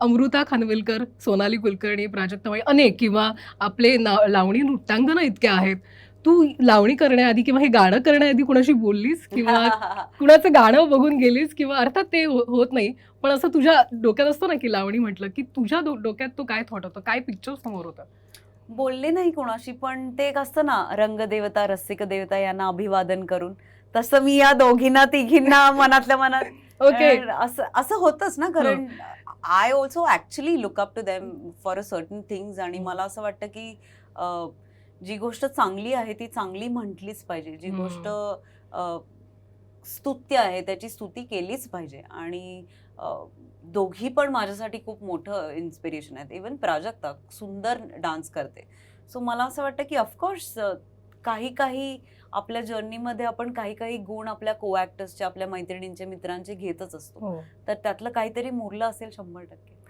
अमृता खानविलकर सोनाली कुलकर्णी प्राजक्ता माळी अनेक किंवा आपले ना- लावणी नृत्यांगना इतक्या आहेत. तू लावणी करण्याआधी किंवा हे गाणं करण्याआधी कुणाशी बोललीस? किंवा कुणाचं गाणं बघून गेलीस? किंवा अर्थात ते हो- होत नाही. पण असं तुझ्या डोक्यात असतं ना की लावणी म्हटलं की तुझ्या डोक्यात तो काय थॉट होतं? काय पिक्चर समोर होतं? बोलले नाही कोणाशी पण ते एक असतं ना रंगदेवता रसिक देवता यांना अभिवादन करून. तसं मी या दोघींना तिघींना मनातल्या मनात ओके असं असं होतच ना कारण I also actually look up to them for a certain things आणि. मला असं वाटतं की जी गोष्ट चांगली आहे ती चांगली म्हटलीच पाहिजे. जी. गोष्ट स्तुत्य आहे त्याची स्तुती केलीच पाहिजे. आणि दोघी पण माझ्यासाठी खूप मोठं इन्स्पिरेशन आहेत. इवन प्राजक्ता सुंदर डान्स करते. सो मला असं वाटतं की ऑफकोर्स काही काही आपल्या जर्नीमध्ये आपण काही काही गुण आपल्या को ॲक्टर्सचे आपल्या मैत्रिणींचे मित्रांचे घेतच असतो. हो. तर त्यातलं काहीतरी मुरलं असेल शंभर टक्के.